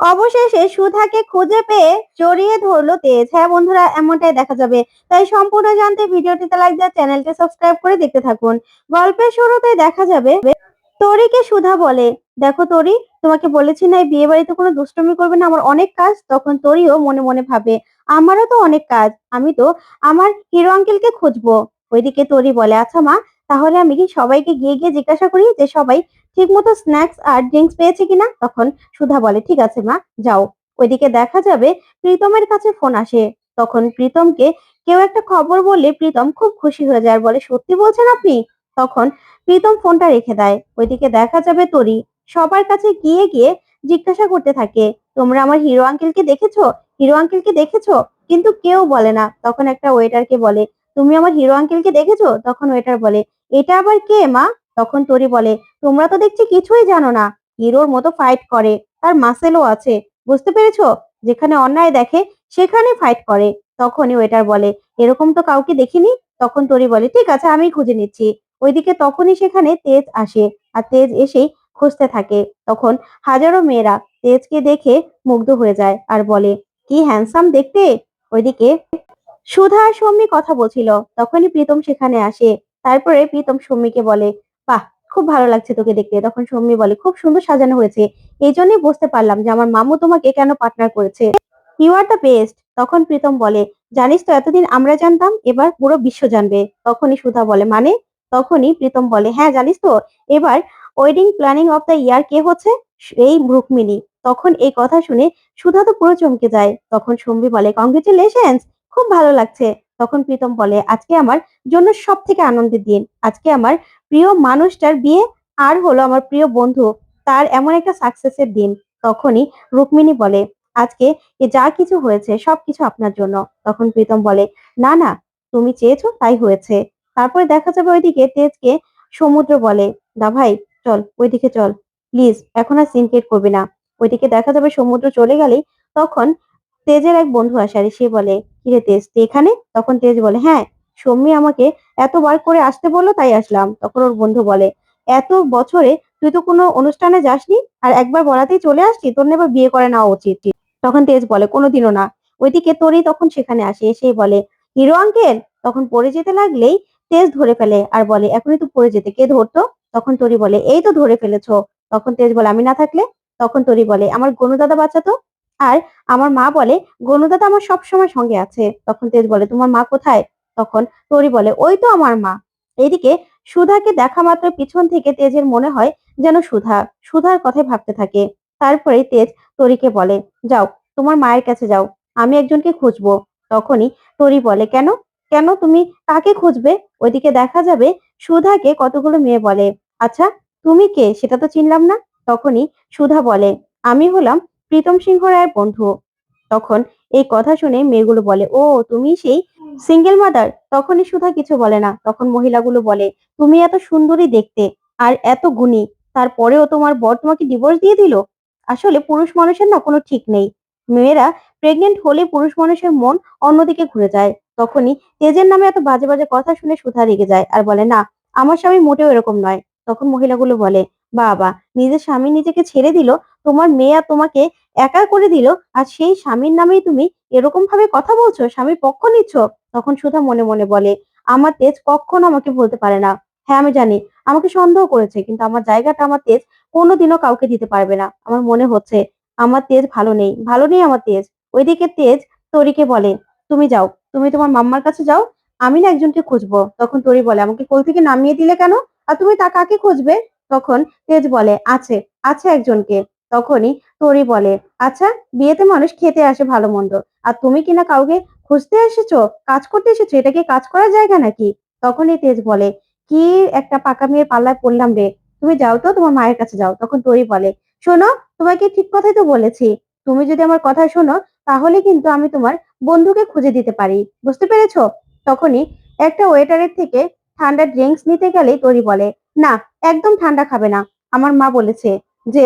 অবশেষে সুধাকে খুঁজে পেয়ে জড়িয়ে ধরলো তেজ। হ্যাঁ বন্ধুরা, এমনটাই দেখা যাবে। তাই সম্পূর্ণ জানতে ভিডিওটিতে লাইক দিয়ে চ্যানেলটি সাবস্ক্রাইব করে দেখতে থাকুন। গল্পের শুরুতে দেখা যাবে তরিকে সুধা বলে, দেখো তরি, তোমাকে বলেছি না বিয়ে বাড়িতে কোনো দুষ্টুমি করবে না, আমার অনেক কাজ। তখন তরিও মনে মনে ভাবে, আমারও তো অনেক কাজ, আমি তো আমার হিরো আঙ্কেলকে খুঁজবো। ওইদিকে তরি বলে আচ্ছা মা, তাহলে আমি কি সবাইকে গিয়ে গিয়ে জিজ্ঞাসা করি যে সবাই ঠিক মতো স্ন্যাক্স আর ড্রিঙ্কস পেয়েছে কিনা? তখন সুধা বলে, ঠিক আছে মা, যাও। ওইদিকে দেখা যাবে প্রীতমের কাছে ফোন আসে। তখন প্রীতমকে কেউ একটা খবর বললে প্রীতম খুব খুশি হয়ে যায়, বলে, সত্যি বলছেন আপনি? তখন প্রীতম ফোনটা রেখে দেয়। ওইদিকে দেখা যাবে তরি সবার কাছে গিয়ে গিয়ে জিজ্ঞাসা করতে থাকে, তোমরা আমার হিরো আঙ্কেলকে দেখেছ? হিরো আঙ্কেলকে দেখেছ? কিন্তু কেউ বলে না। তখন একটা ওয়েটারকে বলে, তুমি আমার হিরো আঙ্কেলকে দেখেছ? তখন ওয়েটার বলে, এটা আবার কে মা? তখন তরি বলে, তোমরা তো দেখছি কিছুই জানো না। হিরোর মতো ফাইট করে, তার মাসেলও আছে। বুঝতে পেরেছ? যেখানে অন্যায় দেখে, সেখানে ফাইট করে। তখনই ওয়েটার বলে, এরকম তো কাউকে দেখিনি? তখন তরি বলে, ঠিক আছে আমি খুঁজে নিচ্ছি। ওইদিকে তখনই সেখানে তেজ আসে, আর তেজ এসেই খুঁজতে থাকে। তখন হাজারো মেয়েরা তেজকে দেখে মুগ্ধ হয়ে যায় আর বলে, কি হ্যান্ডসাম দেখতে? ওইদিকে সুধা আর সৌমি কথা বলছিল। তখনই প্রীতম সেখানে আসে। তারপরে প্রীতম সৌমিকে বলে বাহ, খুব ভালো লাগছে তোকে দেখতে। তখন সৌমি বলে, খুব সুন্দর সাজানো হয়েছে। এই জন্যই বুঝতে পারলাম যে আমার মামু তোমাকে কেন পার্টনার করেছে। ইউ আর দ্য বেস্ট তখন প্রীতম বলে, জানিস তো, এতদিন আমরা জানতাম, এবার পুরো বিশ্ব জানবে। তখনই সুধা বলে মানে? তখনই প্রীতম বলে হ্যাঁ জানিস তো, এবার wedding planning of the year কে হচ্ছে? এই রুক্মিণী। তখন এই কথা শুনে সুধা তো পুরো চমকে যায়। তখন সম্বি বলে কংগ্রেচুলেশনস খুব ভালো লাগছে। তখন প্রীতম বলে, আজকে আমার জন্য সব থেকে আনন্দের দিন। আজকে আমার প্রিয় মানুষটার বিয়ে আর হলো আমার প্রিয় বন্ধু, তার এমন একটা সাকসেসের দিন। তখনই রুক্মিণী বলে, আজকে এ যা কিছু হয়েছে সবকিছু আপনার জন্য। তখন প্রীতম বলে, না না, তুমি চেয়েছো তাই হয়েছে। তারপরে দেখা যাবে ওইদিকে তেজকে সমুদ্র বলে দা ভাই, চল, ওইদিকে চল প্লিজ এখন আর সিনকেট করবি না। ওইদিকে দেখা যাবে সমুদ্র চলে গেলেই তখন তেজের এক বন্ধু আসে আর সে বলে, কিরে তেজ, তুই এখানে? তখন তেজ বলে হ্যাঁ সৌমি আমাকে এতবার করে আসতে বলল, তাই আসলাম। তখন ওর বন্ধু বলে, এত বছরে তুই তো কোনো অনুষ্ঠানে যাসনি, আর একবার বলাতেই চলে আসছি, তোর এবার বিয়ে করে নেওয়া উচিত। তখন তেজ বলে, কোনোদিনও না। ওইদিকে তোরই তখন সেখানে আসে। এসেই বলে, হিরো আঙ্কেল? তখন পড়ে যেতে লাগলেই তেজ ধরে ফেলে আর বলে, এখনই তো পড়ে যেতে, কে ধরতো? তখন তরি বলে, এই তো ধরে ফেলেছো। তখন তেজ বলে, আমি না থাকলে? তখন তরি বলে, আমার গনু দাদা বাঁচাতো আর আমার মা বলে গনু দাদা আমার সব সময় সঙ্গে আছে। তখন তেজ বলে, তোমার মা কোথায়? তখন তরি বলে, ওই তো আমার মা। এদিকে সুধাকে দেখা মাত্র পিছন থেকে তেজের মনে হয় যেন সুধা, সুধার কথাই ভাবতে থাকে। তারপরে তেজ তরিকে বলে, যাও, তোমার মায়ের কাছে যাও, আমি একজনকে খুঁজবো। তখনই তরি বলে, কেন? কেন তুমি কাকে খুঁজবে? ওইদিকে দেখা যাবে সুধাকে কতগুলো মেয়ে বলে আচ্ছা তুমি কে? সেটা তো চিনলাম না। তখনই সুধা বলে, আমি হলাম প্রীতম সিংহ রায়ের বন্ধু। তখন এই কথা শুনে মেয়েগুলো বলে, ও, তুমি সেই সিঙ্গেল মাদার তখনই সুধা কিছু বলে না। তখন মহিলাগুলো বলে, তুমি এত সুন্দরী দেখতে আর এত গুণী। তারপরেও তোমার বর তোমাকে ডিভোর্স দিয়ে দিল? আসলে পুরুষ মানুষের না কোনো ঠিক নেই। মেয়েরা প্রেগনেন্ট হলে পুরুষ মানুষের মন অন্যদিকে ঘুরে যায়। তখনই তেজের নামে এত বাজে বাজে কথা শুনে সুধা রেগে যায় আর বলে, না, আমার স্বামী মোটেও এরকম নয়। তখন মহিলাগুলো বলে, বাবা, নিজের স্বামী নিজেকে ছেড়ে দিল, তোমার মেয়ে তোমাকে একা করে দিল, আর সেই স্বামীর নামেই তুমি এরকম ভাবে কথা বলছো? স্বামীর পক্ষ নিচ্ছ? তখন সুধা মনে মনে বলে, আমার তেজ কখনো আমাকে বলতে পারে না। হ্যাঁ আমি জানি, আমাকে সন্দেহ করেছে, কিন্তু আমার জায়গাটা, আমার তেজ কোনোদিনও কাউকে দিতে পারবে না। আমার মনে হচ্ছে, আমার তেজ ভালো নেই ভালো নেই আমার তেজ। ওইদিকে তেজ তরিকে বলে, তুমি যাও, তুমি তোমার মাম্মার কাছে যাও, আমি না একজনকে খুঁজবো। তখন তরি বলে, আমাকে কোল থেকে নামিয়ে দিলে কেন? আর তুমি তা কাকে খুঁজবে? তখন তেজ বলে, আছে আছে একজনকে। তখনই তরি বলে আচ্ছা বিয়েতে মানুষ খেতে আসে ভালো মন্দ। আর তুমি কিনা কাউকে খুঁজতে এসেছ? কাজ করতে এসেছ? এটা কি কাজ করার জায়গা নাকি? তখনই তেজ বলে, কি একটা পাকা মেয়ের পাল্লায় পড়লাম রে। তুমি যাও তো, তোমার মায়ের কাছে যাও। তখন তরি বলে, শোনো, তোমাকে ঠিক কথাই তো বলেছি। তুমি যদি আমার কথা শোনো, তাহলে কিন্তু আমি তোমার বন্ধুকে খুঁজে দিতে পারি। বুঝতে পেরেছ? তখনই একটা ওয়েটারের থেকে ঠান্ডা ড্রিঙ্কস নিতে গেলেই তরি বলে, না, একদম ঠান্ডা খাবে না। আমার মা বলেছে যে,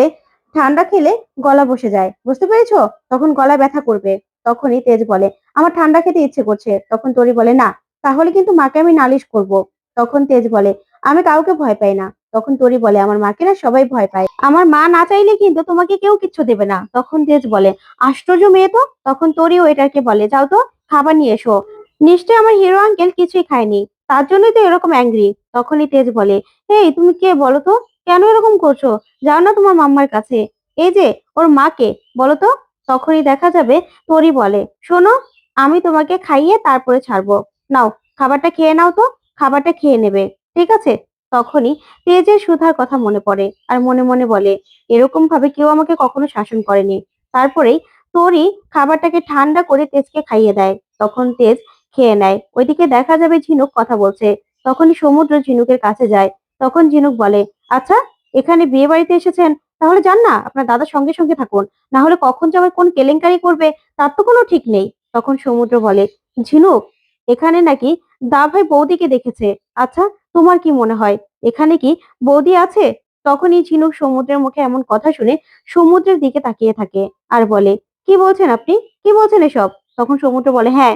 ঠান্ডা খেলে গলা বসে যায়। বুঝতে পেরেছ? তখন গলা ব্যথা করবে। তখনই তেজ বলে, আমার ঠান্ডা খেতে ইচ্ছে করছে। তখন তরি বলে, না, তাহলে কিন্তু মাকে আমি নালিশ করব। তখন তেজ বলে, আমি কাউকে ভয় পাই না। তখন তরি বলে, আমার মাকে না সবাই ভয় পায়। আমার মা না চাইলে কিন্তু তোমাকে কেউ কিচ্ছু দেবে না। তখন তেজ বলে, আশ্চর্য মেয়ে তো? তখন তরিও এটাকে বলে, যাও তো, খাবার নিয়ে এসো। নিশ্চয়ই আমার হিরো আঙ্কেল কিছুই খায়নি। তার জন্যই তো এরকম অ্যাংরি তখনই তেজ বলে, এই, তুমি কে বলো তো? কেন এরকম করছ? যাও না তোমার মাম্মার কাছে। এই যে, ওর মাকে, বলো তো? তখনই দেখা যাবে তরি বলে, শোনো, আমি তোমাকে খাইয়ে তারপরে ছাড়বো। নাও, খাবারটা খেয়ে নাও তো, খাবারটা খেয়ে নেবে, ঠিক আছে? তখনই তেজের সুধার কথা মনে পড়ে আর মনে মনে বলে, এরকম ভাবে কেউ আমাকে কখনো শাসন করেনি। তারপরেই তরি খাবারটাকে ঠান্ডা করে তেজকে খাইয়ে দেয়। তখন তেজ খেয়ে নেয়। ওইদিকে দেখা যাবে ঝিনুক কথা বলছে। তখনই সমুদ্র ঝিনুকের কাছে যায়। তখন ঝিনুক বলে আচ্ছা এখানে বিয়ে বাড়িতে এসেছেন? তাহলে যান না, আপনার দাদার সঙ্গে সঙ্গে থাকুন। না হলে কখন যে কোন কেলেঙ্কারি করবে, তার তো কোনো ঠিক নেই। তখন সমুদ্র বলে, ঝিনুক, এখানে নাকি দা ভাই বৌদিকে দেখেছে। আচ্ছা তোমার কি মনে হয়? এখানে কি বৌদি আছে? তখনই ঝিনুক সমুদ্রের মুখে এমন কথা শুনে সমুদ্রের দিকে তাকিয়ে থাকে আর বলে, কি বলছেন আপনি? কি বলছেন এসব? তখন সমুদ্র বলে হ্যাঁ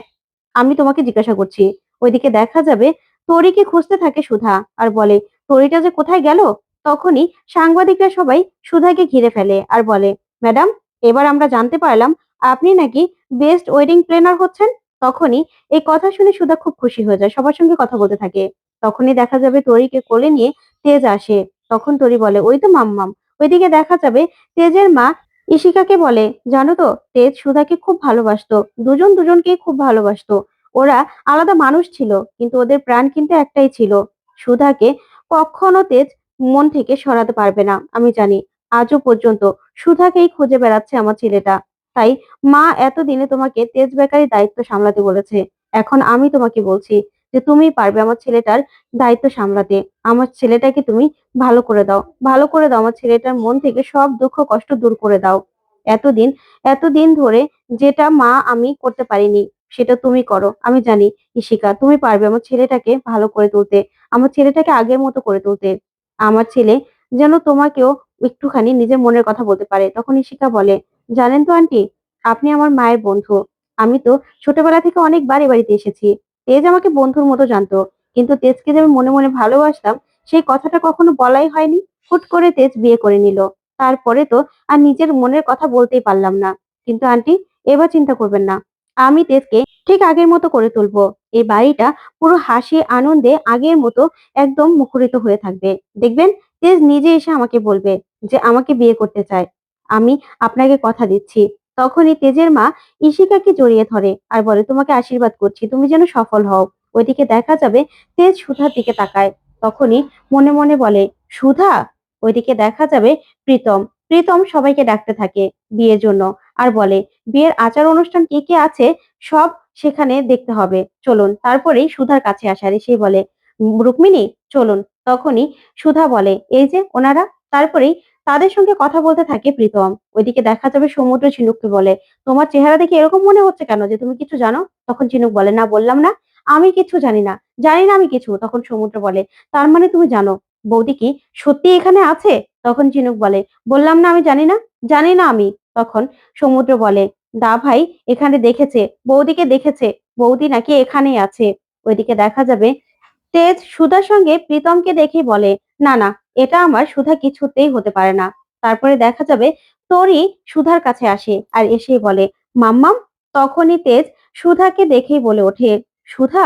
আমি তোমাকে জিজ্ঞাসা করছি। ওইদিকে দেখা যাবে তরিকে খুঁজতে থাকে সুধা? আর বলে তরিটা যে কোথায় গেল? তখনই সাংবাদিকরা সবাই সুধাকে ঘিরে ফেলে আর বলে, ম্যাডাম, এবার আমরা জানতে পারলাম আপনি নাকি বেস্ট ওয়েডিং প্ল্যানার হচ্ছেন? তখনই এই কথা শুনে সুধা খুব খুশি হয়ে যায়, সবার সঙ্গে কথা বলতে থাকে। তখনই দেখা যাবে তরিকে কোলে নিয়ে তেজ আসে। তখন তরি বলে, ওই তো মাম্মাম। ওইদিকে দেখা যাবে তেজের মা ইশিকাকে বলে, জানো তো, তেজ সুধাকে খুব ভালোবাসতো, দুজন দুজনকে খুব ভালোবাসতো। ওরা আলাদা মানুষ ছিল, কিন্তু ওদের প্রাণ কিন্তু একটাই ছিল। সুধাকে কখনো তেজ মন থেকে সরাতে পারবে না, আমি জানি। আজও পর্যন্ত সুধাকেই খুঁজে বেড়াচ্ছে আমার ছেলেটা। তাই মা এতদিনে তোমাকে তেজ বেকারি দায়িত্ব সামলাতে বলেছে। এখন আমি তোমাকে বলছি যে তুমি পারবে আমার ছেলেটার দায়িত্ব সামলাতে। আমার ছেলেটাকে তুমি ভালো করে দাও। ভালো করে দাও আমার ছেলেটার মন থেকে সব দুঃখ কষ্ট দূর করে দাও। এতদিন এতদিন ধরে যেটা মা আমি করতে পারিনি, সেটা তুমি করো। আমি জানি ইশিকা তুমি পারবে আমার ছেলেটাকে ভালো করে তুলতে। আমার ছেলেটাকে আগের মতো করে তুলতে। আমার ছেলে যেন তোমাকেও একটুখানি নিজের মনের কথা বলতে পারে। তখন ইশিকা বলে, জানেন তো আন্টি, আপনি আমার মায়ের বন্ধু। আমি তো ছোটবেলা থেকে অনেকবার এ বাড়িতে এসেছি। তেজ আমাকে বন্ধুর মতো জানতো। কিন্তু তেজকে যে আমি মনে মনে ভালোবাসতাম, সেই কথাটা কখনো বলাই হয়নি। হুট করে তেজ বিয়ে করে নিল। তারপরে তো আর নিজের মনের কথা বলতেই পারলাম না। কিন্তু আন্টি, এবার চিন্তা করবেন না। আমি তেজকে ঠিক আগের মতো করে তুলবো। এই বাড়িটা পুরো হাসি আনন্দে আগের মতো একদম মুখরিত হয়ে থাকবে। দেখবেন, তেজ নিজে এসে আমাকে বলবে যে, আমাকে বিয়ে করতে চায়। আমি আপনাকে কথা দিচ্ছি। তখনই তেজের মা ইশিকাকে জড়িয়ে ধরে আর বলে, তোমাকে আশীর্বাদ করছি, তুমি যেন সফল হও। ওইদিকে দেখা যাবে তেজ সুধার দিকে তাকায়। তখনই মনে মনে বলে, সুধা? ওইদিকে দেখা যাবে প্রীতম। প্রীতম সবাইকে ডাকতে থাকে বিয়ের জন্য আর বলে, বিয়ের আচার অনুষ্ঠান কি কি আছে? সব সেখানে দেখতে হবে। চলুন তারপরেই সুধার কাছে আসে আর সেই বলে "উম, রুক্মিণী চলুন। তখনই সুধা বলে এই যে ওনারা? তারপরেই তাদের সঙ্গে কথা বলতে থাকে প্রীতম। ওইদিকে দেখা যাবে সমুদ্র ঝিনুককে বলে তোমার চেহারা দেখে এরকম মনে হচ্ছে কেন যে তুমি কিছু জানো? তখন ঝিনুক বলে না বললাম না। আমি কিছু জানি না। জানি না আমি কিছু। তখন সমুদ্র বলে তার মানে তুমি জানো। বৌদি কি সত্যি এখানে আছে? তখন ঝিনুক বলে বললাম না আমি জানি না। জানি না আমি। তখন সমুদ্র বলে দা ভাই এখানে দেখেছে, বৌদিকে দেখেছে, বৌদি নাকি এখানেই আছে। ওইদিকে দেখা যাবে, তেজ সুধার সঙ্গে প্রীতমকে দেখে বলে, না না, এটা আমার সুধা কিছুতেই হতে পারে না। তারপরে দেখা যাবে, তরি সুধার কাছে আসে আর এসেই বলে, মাম্মাম, তখনই তেজ সুধাকে দেখেই বলে ওঠে, সুধা?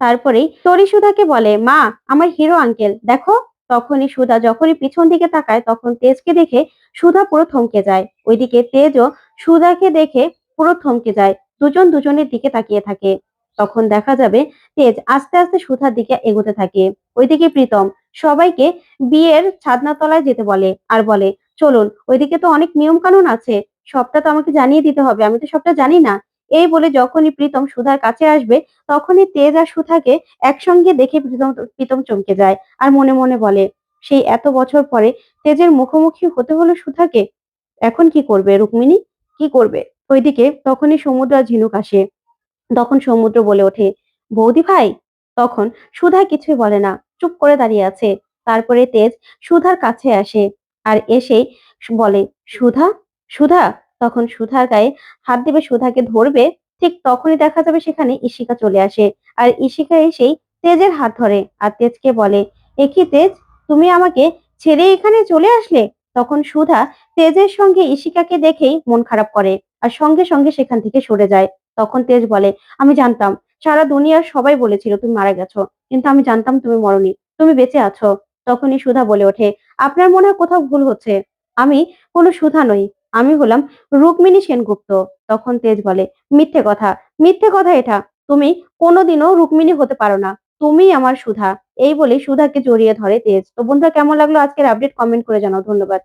তারপরেই তরি সুধাকে বলে, মা, আমার হিরো আঙ্কেল, দেখো? তখনই সুধা যখনই পিছন দিকে তাকায়, তখন তেজকে দেখে সুধা পুরো থমকে যায়। ওইদিকে তেজও সুধাকে দেখে পুরো থমকে যায়। দুজন দুজনের দিকে তাকিয়ে থাকে। তখন দেখা যাবে তেজ আস্তে আস্তে সুধার দিকে এগোতে থাকে। ওইদিকে প্রীতম সবাইকে বিয়ের ছাদনা তলায় যেতে বলে আর বলে, চলুন, ওইদিকে তো অনেক নিয়ম কানুন আছে। সবটা তো আমাকে জানিয়ে দিতে হবে। আমি তো সবটা জানি না। এই বলে যখনই প্রীতম সুধার কাছে আসবে, তখনই তেজ আর সুধাকে একসঙ্গে দেখে প্রীতম প্রীতম চমকে যায় আর মনে মনে বলে, সেই এত বছর পরে তেজের মুখোমুখি হতে হলো সুধাকে? এখন কি করবে, রুক্মিণী? কি করবে? ওইদিকে তখনই সমুদ্র আর ঝিনুক আসে। তখন সমুদ্র বলে ওঠে, বৌদি ভাই! তখন সুধা কিছুই বলে না, চুপ করে দাঁড়িয়ে আছে। তারপরে তেজ সুধার কাছে আসে আর এসে বলে, সুধা? সুধা? তখন সুধার গায়ে হাত দেবে, সুধাকে ধরবে। ঠিক তখনই দেখা যাবে সেখানে ইশিকা চলে আসে আর ইশিকা এসেই তেজের হাত ধরে আর তেজকে বলে, এ কি তেজ? তুমি আমাকে ছেড়ে এখানে চলে আসলে? তখন সুধা তেজের সঙ্গে ইশিকাকে দেখেই মন খারাপ করে আর সঙ্গে সঙ্গে সেখান থেকে সরে যায়। তখন তেজ বলে, আমি জানতাম, সারা দুনিয়ার সবাই বলেছিল তুমি মারা গেছো, কিন্তু আমি জানতাম তুমি মরনি, তুমি বেঁচে আছো। তখনই সুধা বলে ওঠে, আপনার মনে হয় কোথাও ভুল হচ্ছে? আমি কোনো সুধা নই, আমি হলাম রুক্মিণী সেনগুপ্ত। তখন তেজ বলে, মিথ্যে কথা মিথ্যে কথা এটা, তুমি কোনোদিনও রুক্মিণী হতে পারো না তুমি আমার সুধা। এই বলে সুধাকে জড়িয়ে ধরে তেজ। তো বন্ধুরা, কেমন লাগল আজকের আপডেট কমেন্ট করে জানাও, ধন্যবাদ।